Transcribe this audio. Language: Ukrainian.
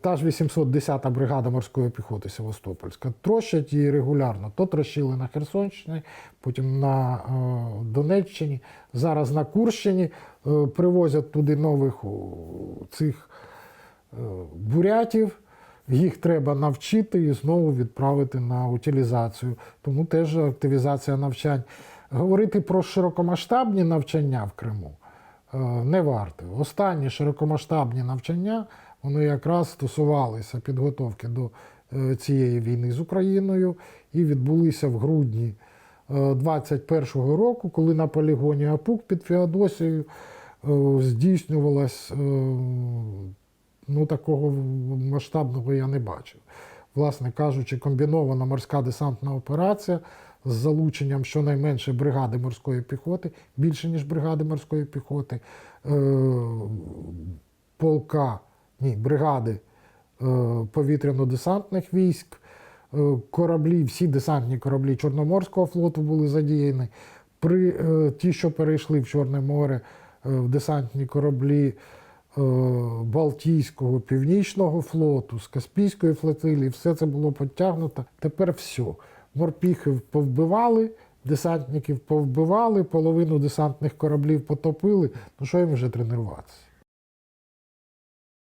Та ж 810-та бригада морської піхоти Севастопольська. Трощать її регулярно. То трощили на Херсонщині, потім на е, Донеччині, зараз на Курщині. Е, привозять туди нових цих е, бурятів. Їх треба навчити і знову відправити на утилізацію. Тому теж активізація навчань. Говорити про широкомасштабні навчання в Криму не варто. Останні широкомасштабні навчання вони якраз стосувалися підготовки до е, цієї війни з Україною і відбулися в грудні 21-го року, коли на полігоні Апук під Феодосією е, здійснювалась е, ну, такого масштабного я не бачив. Власне кажучи, комбінована морська десантна операція з залученням щонайменше бригади морської піхоти, більше ніж бригади морської піхоти, е, полка, ні, бригади е, повітряно-десантних військ, е, кораблі, всі десантні кораблі Чорноморського флоту були задіяні. При, е, ті, що перейшли в Чорне море, в десантні кораблі Балтійського, Північного флоту, з Каспійської флотилії, все це було потягнуто. Тепер все. Морпіхів повбивали, десантників повбивали, половину десантних кораблів потопили. Ну що їм вже тренуватися?